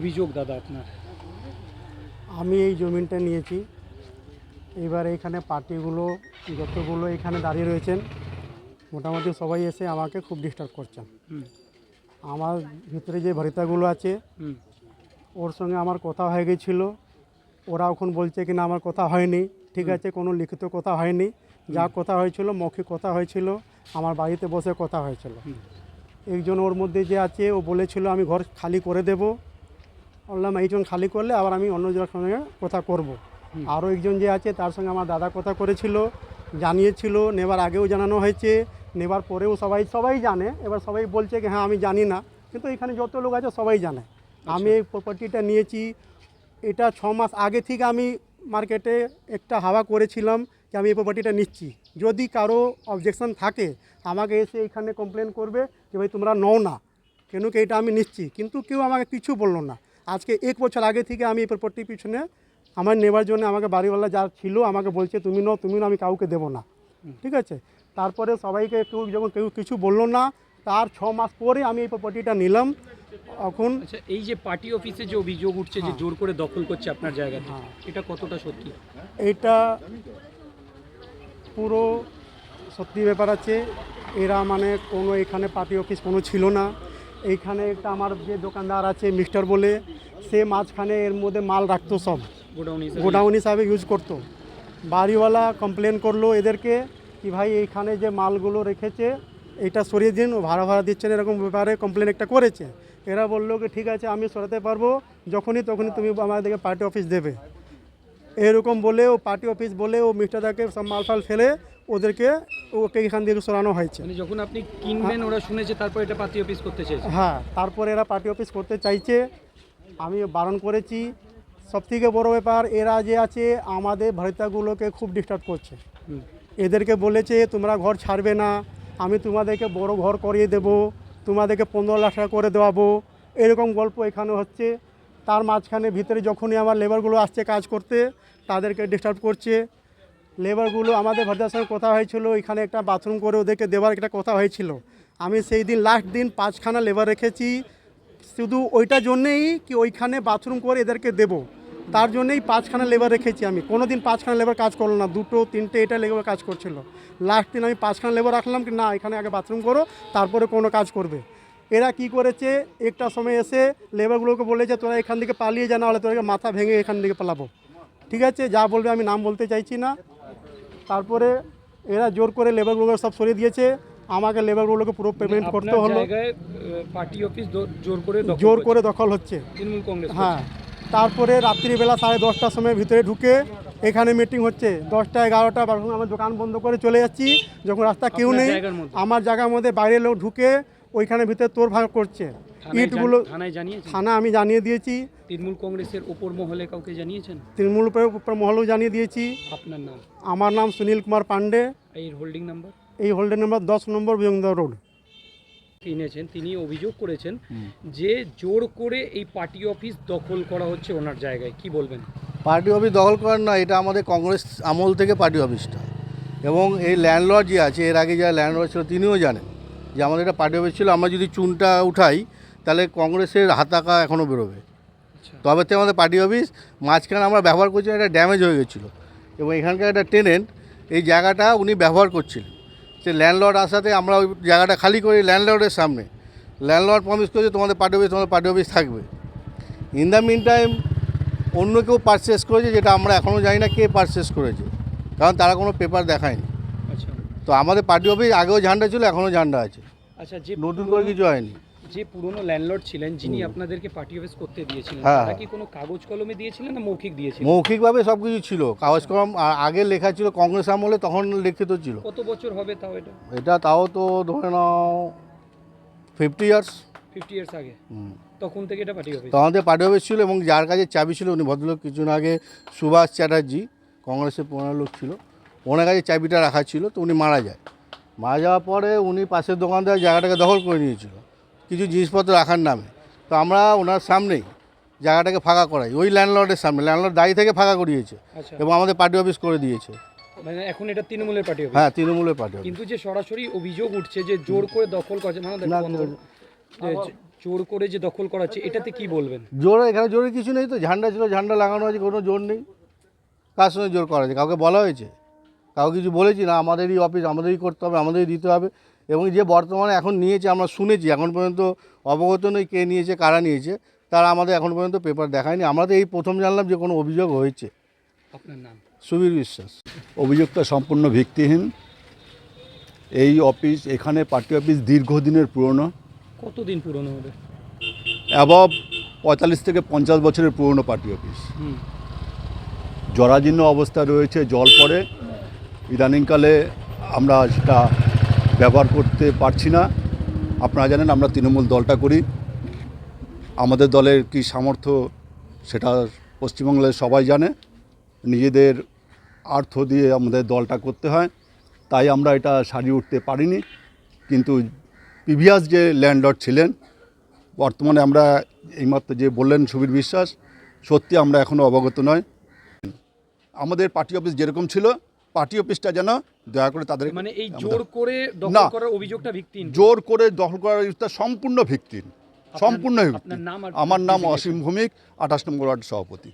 অভিযোগ দাদা আপনার? আমি এই জমিনটা নিয়েছি। এবার এখানে পার্টিগুলো যতগুলো এখানে দাঁড়িয়ে রয়েছেন মোটামুটি সবাই এসে আমাকে খুব ডিস্টার্ব করছেন। আমার ভিতরে যে ভরিতাগুলো আছে ওর সঙ্গে আমার কথা হয়ে গেছিল। ওরা এখন বলছে কি না আমার কথা হয়নি। ঠিক আছে কোনো লিখিত কথা হয়নি। যা কথা হয়েছিল মৌখিক কথা হয়েছিল আমার বাড়িতে বসে কথা হয়েছিল। একজন ওর মধ্যে যে আছে ও বলেছিল আমি ঘর খালি করে দেব। বললাম এইজন খালি করলে আবার আমি অন্য জনের সঙ্গে কথা করব। আরও একজন যে আছে তার সঙ্গে আমার দাদা কথা করেছিল জানিয়েছিল নেবার আগেও জানানো হয়েছে নেবার পরেও সবাই সবাই জানে। এবার সবাই বলছে কি হ্যাঁ আমি জানি না। কিন্তু এখানে যত লোক আছে সবাই জানে। আমি এই প্রপার্টিটা নিয়েছি। এটা ছ মাস আগে থেকে আমি মার্কেটে একটা হাওয়া করেছিলাম যে আমি এই প্রপার্টিটা নিচ্ছি। যদি কারও অবজেকশন থাকে আমাকে এসে এখানে কমপ্লেন করবে যে ভাই তোমরা নও না। কেন কি এটা আমি নিচ্ছি। কিন্তু কেউ আমাকে কিছু বলল না। আজকে এক বছর আগে থেকে আমি এই প্রপার্টির পিছনে আমার নেবার জন্য আমাকে বাড়িওয়ালা যা ছিল আমাকে বলছে তুমি নাও তুমি নাও আমি কাউকে দেবো না। ঠিক আছে? তারপরে সবাইকে কেউ যখন কেউ কিছু বলল না তার ছ মাস পরে আমি এই প্রপার্টিটা নিলাম। এখন আচ্ছা এই যে পার্টি অফিসে যে অভিযোগ উঠছে যে জোর করে দখল করছে আপনার জায়গাতে হ্যাঁ। এটা কতটা সত্যি? এটা পুরো সত্যি ব্যাপার আছে। এরা মানে কোনো এখানে পার্টি অফিস কোনো ছিল না। এইখানে একটা আমার যে দোকানদার আছে মিস্টার বলে সে মাঝখানে এর মধ্যে মাল রাখতো সব। গোডাউন হিসাবে। ইউজ করতো। বাড়িওয়ালা কমপ্লেন করল এদেরকে কি ভাই এইখানে যে মালগুলো রেখেছে এটা সরিয়ে দিন ও ভাড়া ভাড়া দিচ্ছেন এরকম ব্যাপারে কমপ্লেন একটা করেছে। এরা বলল কি ঠিক আছে আমি সরাতে পারব যখনই তখনই তুমি আমাদেরকে পার্টি অফিস দেবে। এরকম বলে ও পার্টি অফিস বলে ও মিস্টারদাকে সব মাল ফাল ফেলে ওদেরকে ওকে এখান থেকে সরানো হয়েছে। মানে যখন আপনি কিনবেন ওরা শুনেছে তারপর এটা পার্টি অফিস করতে চাইছে হ্যাঁ তারপর এরা পার্টি অফিস করতে চাইছে। আমি বারণ করেছি। সবথেকে বড় ব্যাপার, এরা যে আছে, আমাদের ভারিতাগুলোকে খুব ডিস্টার্ব করছে। এদেরকে বলেছে, তোমরা ঘর ছাড়বে না। আমি তোমাদেরকে বড় ঘর করিয়ে দেব। তোমাদেরকে পনেরো লাখ টাকা করে দেওয়াবো। এরকম গল্প এখানে হচ্ছে। তার মাঝখানে ভিতরে যখনই আমার লেবারগুলো আসছে কাজ করতে, তাদেরকে ডিস্টার্ব করছে। লেবারগুলো আমাদের ভারতের সঙ্গে কথা হয়েছিল। এখানে একটা বাথরুম করে ওদেরকে দেওয়ার একটা কথা হয়েছিল। আমি সেই দিন লাস্ট দিন পাঁচখানা লেবার রেখেছি। শুধু ওইটার জন্যেই কি ওইখানে বাথরুম করে এদেরকে দেব। তার জন্যেই পাঁচখানা লেবার রেখেছি আমি। কোনো দিন পাঁচখানা লেবার কাজ করল না। দুটো, তিনটে এটা লেবার কাজ করছিল। লাস্ট দিন আমি পাঁচখানা লেবার রাখলাম কি না, এখানে আগে বাথরুম করো, তারপরে কোনো কাজ করবে। এরা কি করেছে, একটা সময় এসে লেবারগুলোকে বলেছে তোরা এখান থেকে পালিয়ে যা না হলে তোদেরকে মাথা ভেঙে এখান থেকে পালাবো। ঠিক আছে, যা বলবে আমি নাম বলতে চাইছি না। তারপরে এরা জোর করে লেবারগুলো সব সরিয়ে দিয়েছে। আমাকে লেবারগুলোকে পুরো পেমেন্ট করতে হলো। পার্টি অফিস জোর করে দখল জোর করে দখল হচ্ছে। তৃণমূল কংগ্রেস হ্যাঁ। তারপরে রাত্রিবেলা সাড়ে দশটার সময় ভিতরে ঢুকে এখানে মিটিং হচ্ছে। দশটা এগারোটা বারোটা আমার দোকান বন্ধ করে চলে যাচ্ছি। যখন রাস্তা কেউ নেই আমার জায়গার মধ্যে বাইরের লোক ঢুকে ওইখানে ভিতরে তোর ভাগ করছে ইটগুলো থানায় জানিয়েছেন? থানা আমি জানিয়ে দিয়েছি। তৃণমূল কংগ্রেসের ওপর মহলে কাউকে জানিয়েছেন? তৃণমূল উপর মহলেও জানিয়ে দিয়েছি। আপনার নাম? আমার নাম সুনীল কুমার পান্ডে এর হোল্ডিং নাম্বার এই হোল্ডার নাম্বার দশ নম্বর বিজংদা রোড। কিনেছেন তিনি অভিযোগ করেছেন যে জোর করে এই পার্টি অফিস দখল করা হচ্ছে ওনার জায়গায়। কি বলবেন? পার্টি অফিস দখল করার না এটা আমাদের কংগ্রেস আমল থেকে পার্টি অফিসটা। এবং এই ল্যান্ডলর্ড যে আছে এর আগে যারা ল্যান্ডলর্ড ছিল তিনিও জানেন যে আমাদের এটা পার্টি অফিস ছিল আমরা যদি চুনটা উঠাই তাহলে কংগ্রেসের হাতাকা এখনও বেরোবে। আচ্ছা। তবে তো আমাদের পার্টি অফিস মাঝখানে আমরা ব্যবহার করছিলাম এটা ড্যামেজ হয়ে গেছিল। এবং এখানকার একটা টেনেন্ট এই জায়গাটা উনি ব্যবহার করছিলেন। সে ল্যান্ডলর্ড আসাতে আমরা ওই জায়গাটা খালি করি ল্যান্ডলর্ডের সামনে। ল্যান্ডলর্ড প্রমিস করেছে তোমাদের পার্টি অফিস তোমাদের পার্টি অফিস থাকবে। ইন দ্য মিন টাইম অন্য কেউ পারচেস করেছে যেটা আমরা এখনও জানি না কে পারচেস করেছে। কারণ তারা কোনো পেপার দেখায়নি। আচ্ছা। তো আমাদের পার্টি অফিস আগেও ঝান্ডা ছিল এখনও ঝান্ডা আছে। আচ্ছা নতুন করে কিছু হয়নি। যে পুরনো ল্যান্ডলর্ড ছিলেন যিনি আপনাদেরকে পার্টি অফিস করতে দিয়েছিলেন হ্যাঁ, তারা। কি কোনো কাগজ কলমে দিয়েছিলেন না মৌখিক দিয়েছিলেন? মৌখিকভাবে সব কিছু ছিল। কাগজ কলম আগে লেখা ছিল কংগ্রেস আমলে তখন লিখিত ছিল। কত বছর হবে তাও এটা? এটা তাও তো ধরে নাও ফিফটি ইয়ার্স ফিফটি ইয়ার্স আগে। তখন থেকে এটা পার্টি অফিস তো আমাদের পার্টি অফিস ছিল এবং যার কাছে চাবি ছিল উনি ভদ্রলোক কিছুদিন আগে সুভাষ চ্যাটার্জি কংগ্রেসের পুরনো লোক ছিল। ওনার কাছে চাবিটা রাখা ছিল তো উনি মারা যায়। মারা যাওয়ার পরে উনি পাশের দোকানদার জায়গাটাকে দখল করে নিয়েছিল। কিছু জিনিসপত্র রাখার নামে। তো আমরা ওনার সামনেই জায়গাটাকে ফাঁকা করাই ওই ল্যান্ডলর্ডের সামনে। ল্যান্ডলর্ড দায়ী থেকে ফাঁকা করিয়েছে আচ্ছা। এবং আমাদের পার্টি অফিস করে দিয়েছে। মানে এখন এটা তৃণমূলের পার্টি অফিস হ্যাঁ তৃণমূলের পার্টি অফিস কিন্তু যে সরাসরি অভিযোগ উঠছে যে জোর করে দখল করছে মানে জোর করে যে দখল করা হচ্ছে এটাতে কি বলবেন? জোরে এখানে জোরে কিছু নেই তো ঝান্ডা ছিল ঝান্ডা লাগানো আছে কোনো জোর নেই। কার সঙ্গে জোর করা আছে কাউকে বলা হয়েছে? কাউকে কিছু বলেছি? না আমাদেরই অফিস আমাদেরই করতে হবে আমাদেরই দিতে হবে। এবং যে বর্তমানে এখন নিয়েছে আমরা শুনেছি এখন পর্যন্ত অবগত নই কে নিয়েছে কারা নিয়েছে তারা আমাদের এখন পর্যন্ত পেপার দেখায়নি। আমরা তো এই প্রথম জানলাম যে কোনো অভিযোগ হয়েছে। আপনার নাম? সুবীর বিশ্বাস। অভিযোগটা সম্পূর্ণ ভিত্তিহীন। এই অফিস এখানে পার্টি অফিস দীর্ঘদিনের পুরনো। কতদিন পুরনো হবে? অ্যাবভ পঁয়তাল্লিশ থেকে পঞ্চাশ বছরের পুরনো পার্টি অফিস জরাজীর্ণ অবস্থা রয়েছে জল পড়ে। ইদানিংকালে আমরা সেটা ব্যবহার করতে পারছি না। আপনারা জানেন আমরা তৃণমূল দলটা করি। আমাদের দলের কি সামর্থ্য সেটা পশ্চিমবাংলায় সবাই জানে। নিজেদের আর্থ দিয়ে আমাদের দলটা করতে হয়। তাই আমরা এটা সারিয়ে উঠতে পারিনি। কিন্তু প্রিভিয়াস যে ল্যান্ডলর্ড ছিলেন, বর্তমানে আমরা এইমাত্র যে বললেন সুবীর বিশ্বাস, সত্যি আমরা এখনও অবগত নয়। আমাদের পার্টি অফিস যেরকম ছিল পার্টি অফিসটা যেন দয়া করে তাদের মানে এই জোর করে দখল। করার অভিযোগটা ভিত্তিহীন। জোর করে দখল করার এটা সম্পূর্ণ ভিত্তিহীন। সম্পূর্ণ আমার নাম অসীম ভৌমিক আঠাশ নম্বর ওয়ার্ড সভাপতি।